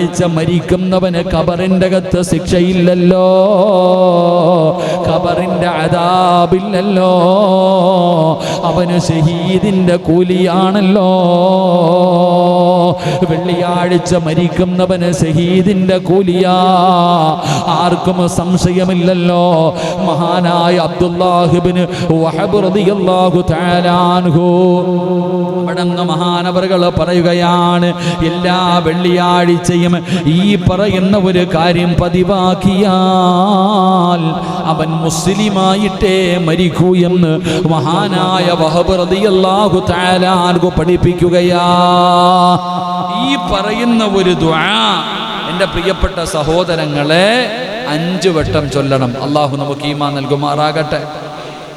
വെള്ളിയാഴ്ച മരിക്കുന്നവന് കബറിന്റെ അകത്ത് ശിക്ഷയില്ലല്ലോ. കബറിന്റെ അതാപില്ലല്ലോ അവന് ഷഹീദിന്റെ കൂലിയാണല്ലോ. വെള്ളിയാഴ്ച മരിക്കുന്നവന് ഷഹീദിന്റെ കൂലിയാ. ആർക്കും സംശയമില്ലല്ലോ. മഹാനായ അബ്ദുല്ലാഹിബിന് അവിടങ്ങ് മഹാനവറുകൾ പറയുകയാണ് എല്ലാ വെള്ളിയാഴ്ചയും ഈ പറയുന്ന ഒരു കാര്യം പതിവാക്കിയാൽ അവൻ മുസ്ലിമായിട്ടേ മരിക്കൂ എന്ന് മഹാനായ വഹബ് അൻഹു പഠിപ്പിക്കുകയാ. ഈ പറയുന്ന ഒരു ദുആ എന്റെ പ്രിയപ്പെട്ട സഹോദരങ്ങളെ അഞ്ചു വട്ടം ചൊല്ലണം. അള്ളാഹു നമുക്ക് ഈമാ നൽകുമാറാകട്ടെ.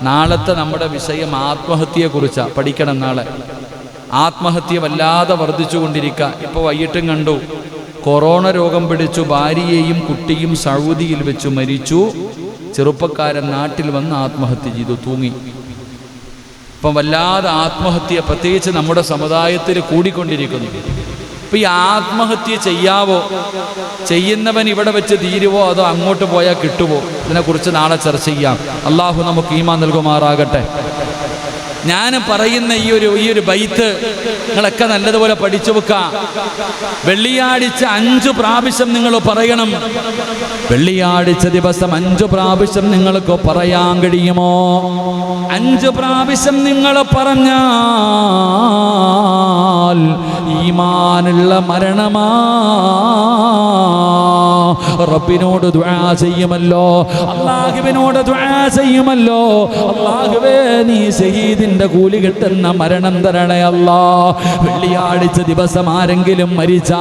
നാളത്തെ നമ്മുടെ വിഷയം ആത്മഹത്യയെക്കുറിച്ചാണ് പഠിക്കണം നാളെ. ആത്മഹത്യ വല്ലാതെ വർദ്ധിച്ചുകൊണ്ടിരിക്കുക ഇപ്പോൾ വൈകിട്ടും കണ്ടു. കൊറോണ രോഗം പിടിച്ചു ഭാര്യയെയും കുട്ടിയും സൗദിയിൽ വെച്ച് മരിച്ചു. ചെറുപ്പക്കാരൻ നാട്ടിൽ വന്ന് ആത്മഹത്യ ചെയ്തു. തൂങ്ങി. ഇപ്പം വല്ലാതെ ആത്മഹത്യ പ്രത്യേകിച്ച് നമ്മുടെ സമുദായത്തിൽ കൂടിക്കൊണ്ടിരിക്കുന്നു. ഇപ്പം ഈ ആത്മഹത്യ ചെയ്യാവോ? ചെയ്യുന്നവൻ ഇവിടെ വെച്ച് തീരുവോ? അതോ അങ്ങോട്ട് പോയാൽ കിട്ടുമോ ഇതിനെക്കുറിച്ച് നാളെ ചർച്ച ചെയ്യാം. അള്ളാഹു നമുക്ക് ഈമാ നൽകുമാറാകട്ടെ. ഞാൻ പറയുന്ന ഈ ഒരു ഈ ഒരു ബൈത്ത് നിങ്ങളൊക്കെ നല്ലതുപോലെ പഠിച്ചു വെക്കാം വെള്ളിയാഴ്ച അഞ്ചു പ്രാവശ്യം നിങ്ങൾ പറയണം. വെള്ളിയാഴ്ച ദിവസം അഞ്ചു പ്രാവശ്യം നിങ്ങൾക്ക് പറയാൻ കഴിയുമോ? അഞ്ചു പ്രാവശ്യം നിങ്ങൾ പറഞ്ഞാൽ ഈമാനുള്ള മരണമാ. റബ്ബിനോട് ദുആ ചെയ്യുമല്ലോ. അള്ളാഹുവിനോട് ദുആ ചെയ്യുമല്ലോ. അള്ളാഹുവേ നീ ഷഹീദിന്റെ കൂലി കിട്ടുന്ന മരണം തരണയല്ല വെള്ളിയാഴ്ച ദിവസം ആരെങ്കിലും മരിച്ച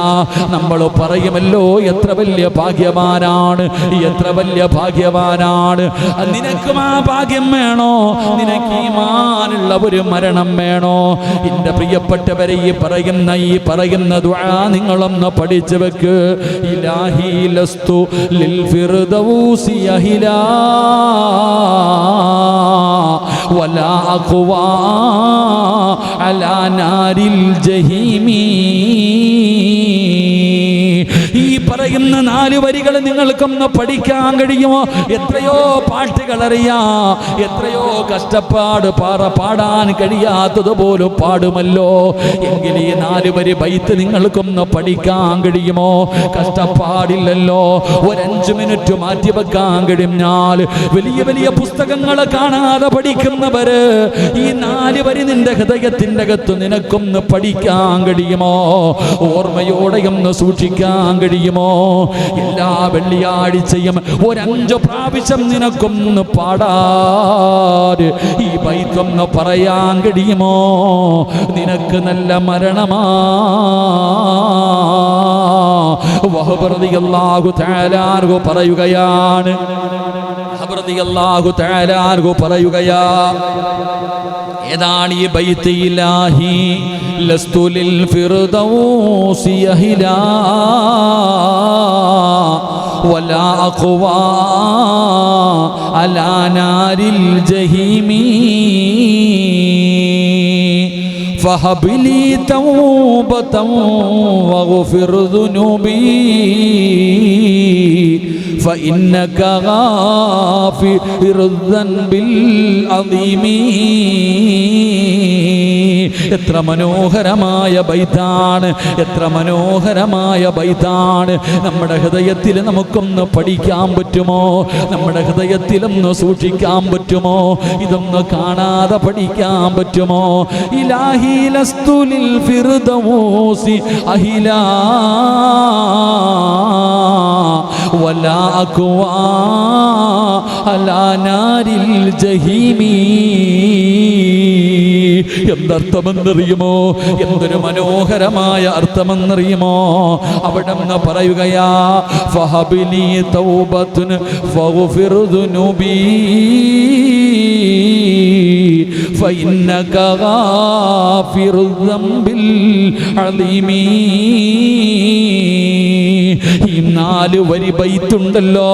നമ്മൾ പറയുമല്ലോ എത്ര വലിയ ഭാഗ്യവാനാണ് എത്ര വലിയ ഭാഗ്യവാനാണ്. നിനക്കും ആ ഭാഗ്യം വേണോ? നിനക്ക് ഈമാനുള്ള ഒരു മരണം വേണോ? എന്റെ പ്രിയപ്പെട്ടവരെ ഈ പറയുന്ന ഈ പറയുന്ന നിങ്ങളൊന്ന് പഠിച്ചു വെക്ക്. ഇലാഹി ലസ്തു ലിൽ ഫിർദൗസി അലാ നാരിൽ ജഹീമീ പറയുന്ന നാല് വരികൾ നിങ്ങൾക്കൊന്ന് പഠിക്കാൻ കഴിയുമോ? എത്രയോ പാട്ടുകൾ അറിയാം. എത്രയോ കഷ്ടപ്പാട് പാറ പാടാൻ കഴിയാത്തതുപോലും പാടുമല്ലോ. എങ്കിൽ ഈ നാല് വരി ബൈത്ത് നിങ്ങൾക്കൊന്ന് പഠിക്കാൻ കഴിയുമോ? കഷ്ടപ്പാടില്ലല്ലോ. ഒരഞ്ച് മിനിറ്റ് മാറ്റി വെക്കാൻ കഴിഞ്ഞാൽ വലിയ വലിയ പുസ്തകങ്ങൾ കാണാതെ പഠിക്കുന്നവര് ഈ നാല് വരി നിന്റെ ഹൃദയത്തിന്റെ അകത്ത് നിനക്കൊന്ന് പഠിക്കാൻ കഴിയുമോ? ഓർമ്മയോടെ ഒന്ന് സൂക്ഷിക്കാൻ കഴിയുമോ? എല്ലാ വെള്ളിയാഴ്ചയും ഒരഞ്ചു പ്രാവശ്യം നിനക്കൊന്ന് പാടാറ് ഈ ബൈത്തൊന്ന് പറയാൻ കഴിയുമോ? നിനക്ക് നല്ല മരണമാ. വഹബറതിയല്ലാഹു തആലാർഹു പറയുകയാണ് വഹബറതിയല്ലാഹു തആലാർഹു പറയുകയാ ഏതാണ് ഈ ബൈത്ത് ഇലാഹി ലസ്തു ലിൽ ഫിർദൗസി അഹിലാ വലാ അഖ്വാ അലാ നാരിൽ ജഹീമീ فهب لي توبة واغفر ذنوبي فإنك غافر الذنب العظيم എത്ര മനോഹരമായ ബൈത്താണ് എത്ര മനോഹരമായ ബൈത്താണ് നമ്മുടെ ഹൃദയത്തിൽ നമുക്കൊന്ന് പഠിക്കാൻ പറ്റുമോ നമ്മുടെ ഹൃദയത്തിലൊന്ന് സൂക്ഷിക്കാൻ പറ്റുമോ ഇതൊന്ന് കാണാതെ പഠിക്കാൻ പറ്റുമോ ഇലാഹി ലസ്തുലിൽ ഫിർദൗസി അഹിലാ വലാ അക്വാ അലാ നാരിൽ ജഹീമീ എന്തർത്ഥമെന്നറിയുമോ എന്തൊരു മനോഹരമായ അർത്ഥമെന്നറിയുമോ അവിടെ നിന്ന് പറയുകയാ ഫഹബിലി തൗബത്തുൻ ഫഗ്ഫിർ ദുനൂബി فإنك غافر الذنب العظيم ഈ നാല് വരി ബൈത്തുണ്ടല്ലോ.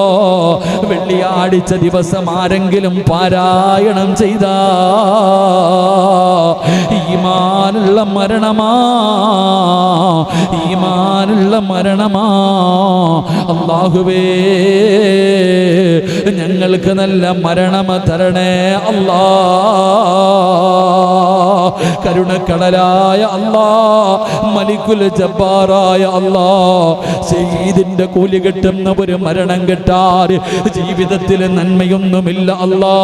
വെള്ളിയാഴ്ച ദിവസം ആരെങ്കിലും പാരായണം ചെയ്ത. ഈമാനുള്ള മരണമാ. ഈമാനുള്ള മരണമാ. അള്ളാഹുവേ ഞങ്ങൾക്ക് നല്ല മരണമ തരണേ അല്ലാ. കരുണക്കടലായ അല്ലാ മലിക്കുൽ ജബ്ബാറായ അല്ലാ ശഹീദിന്റെ കൂലി കിട്ടുന്ന ഒരു മരണം കിട്ടാറ് ജീവിതത്തിൽ നന്മയൊന്നുമില്ല അല്ലാ.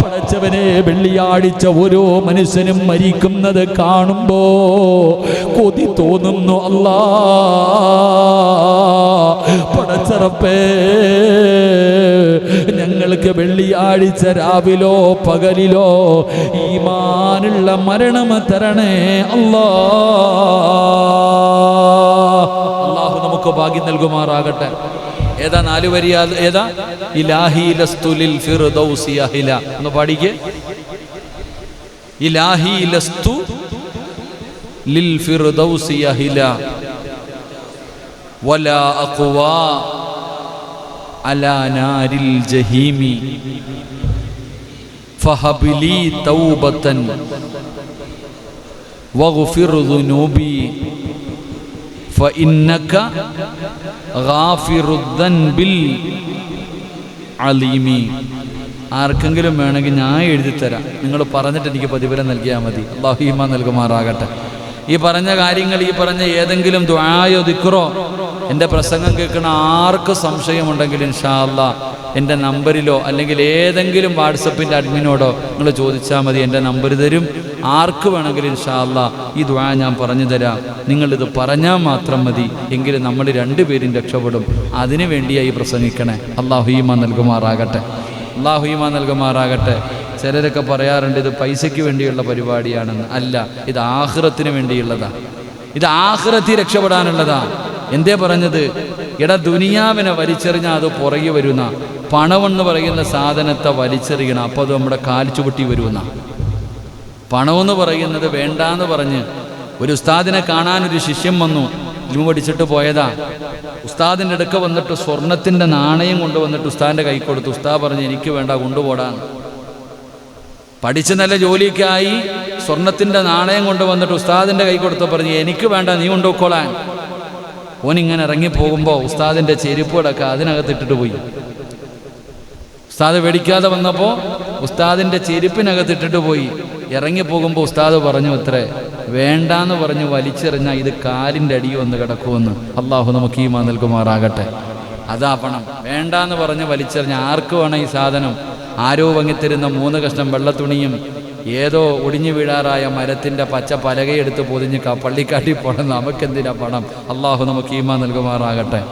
പടച്ചവനെ വെള്ളിയാഴ്ച ഓരോ മനുഷ്യനും മരിക്കുന്നത് കാണുമ്പോ കൊതി തോന്നുന്നു അല്ലാ. പടച്ചറപ്പേ ഞങ്ങൾക്ക് വെള്ളിയാഴ്ച രാവിലോ പകലിലോ ഈമാനുള്ള മരണം തരണേ. അല്ലാ. അള്ളാഹു നമുക്ക് ഭാഗ്യം നൽകുമാറാകട്ടെ. ഏതാ നാല് വരി ഏതാ? ഇലാഹി ലസ്തു ലിൽ ഫിർദൗസി അഹില. ഒന്ന് പാടിക്ക്. ഇലാഹി ലസ്തു ലിൽ ഫിർദൗസി അഹില. വലാ അഖ്വാ. അലാ നാരിൽ ജഹീമി فهب لي توبة واغفر ذنوبي فإنك غافر الذنب العليم ആർക്കെങ്കിലും വേണമെങ്കിൽ ഞാൻ എഴുതി തരാം നിങ്ങൾ പറഞ്ഞിട്ട് എനിക്ക് പ്രതിഫലം നൽകിയാൽ മതി അള്ളാഹീമ നൽകുമാറാകട്ടെ ഈ പറഞ്ഞ കാര്യങ്ങൾ ഈ പറഞ്ഞ ഏതെങ്കിലും ദ്വായോ ദിക്രോ എന്റെ പ്രസംഗം കേൾക്കുന്ന ആർക്ക് സംശയമുണ്ടെങ്കിൽ ഇൻഷാ അല്ലാ എന്റെ നമ്പറിലോ അല്ലെങ്കിൽ ഏതെങ്കിലും വാട്സപ്പിന്റെ അഡ്മിനോടോ നിങ്ങൾ ചോദിച്ചാൽ മതി എന്റെ നമ്പർ തരും. ആർക്ക് വേണമെങ്കിലും ഇൻഷാ അല്ലാ ഈ ദ്വാ ഞാൻ പറഞ്ഞു തരാം. നിങ്ങളിത് പറഞ്ഞാൽ മാത്രം മതി. എങ്കിലും നമ്മൾ രണ്ടുപേരും രക്ഷപ്പെടും. അതിനു വേണ്ടിയായി പ്രസംഗിക്കണേ. അള്ളാഹുയിമ നൽകുമാറാകട്ടെ. അള്ളാഹുയിമ നൽകുമാറാകട്ടെ. ചിലരൊക്കെ പറയാറുണ്ട് ഇത് പൈസയ്ക്ക് വേണ്ടിയുള്ള പരിപാടിയാണെന്ന്. അല്ല ഇത് ആഹ്റത്തിന് വേണ്ടിയുള്ളതാ. ഇത് ആഹ്റത്തി രക്ഷപ്പെടാനുള്ളതാ. എന്തേ പറഞ്ഞത്? ഇട ദുനിയാവിനെ വലിച്ചെറിഞ്ഞാൽ അത് പുറകെ വരുന്ന. പണമെന്ന് പറയുന്ന സാധനത്തെ വലിച്ചെറിയണം അപ്പോൾ അത് നമ്മുടെ കാൽ ചുവട്ടി വരുന്ന. പണമെന്ന് പറയുന്നത് വേണ്ടാന്ന് പറഞ്ഞ് ഒരു ഉസ്താദിനെ കാണാൻ ഒരു ശിഷ്യം വന്നു. ഇൽമു പഠിച്ചിട്ട് പോയതാ. ഉസ്താദിന്റെ അടുക്ക വന്നിട്ട് സ്വർണത്തിന്റെ നാണയം കൊണ്ടുവന്നിട്ട് ഉസ്താദിന്റെ കൈ കൊടുത്തു. ഉസ്താദ് പറഞ്ഞ് എനിക്ക് വേണ്ട കൊണ്ടുപോടാന്ന് പഠിച്ച് നല്ല ജോലിക്കായി സ്വർണത്തിന്റെ നാണയം കൊണ്ടുവന്നിട്ട് ഉസ്താദിന്റെ കൈ കൊടുത്ത് പറഞ്ഞ് എനിക്ക് വേണ്ട നീ കൊണ്ടുപോയിക്കോളാൻ. ഓൻ ഇങ്ങനെ ഇറങ്ങി പോകുമ്പോൾ ഉസ്താദിന്റെ ചെരുപ്പുകളൊക്കെ അതിനകത്തിട്ടിട്ട് പോയി. ഉസ്താദ് മേടിക്കാതെ വന്നപ്പോൾ ഉസ്താദിന്റെ ചെരുപ്പിനകത്തിട്ടിട്ട് പോയി. ഇറങ്ങി പോകുമ്പോൾ ഉസ്താദ് പറഞ്ഞു അത്രേ വേണ്ടാന്ന് പറഞ്ഞ് വലിച്ചെറിഞ്ഞ ഇത് കാലിന്റെ അടി വന്ന് കിടക്കുമെന്ന് അള്ളാഹു നമുക്ക് ഈ മാ നൽകുമാറാകട്ടെ. അതാ പണം വേണ്ടാന്ന് പറഞ്ഞ് വലിച്ചെറിഞ്ഞ ആർക്ക് വേണം ഈ സാധനം? ആരോ വങ്ങിത്തരുന്ന മൂന്ന് കഷ്ണം വെള്ളത്തുണിയും ഏതോ ഒടിഞ്ഞു വീഴാറായ മരത്തിന്റെ പച്ച പലകയെടുത്ത് പൊതിഞ്ഞ് പള്ളിക്കാട്ടി പോണം. നമുക്കെന്തിനാ പണം? അള്ളാഹു നമുക്ക് ഈമാ നൽകുമാറാകട്ടെ.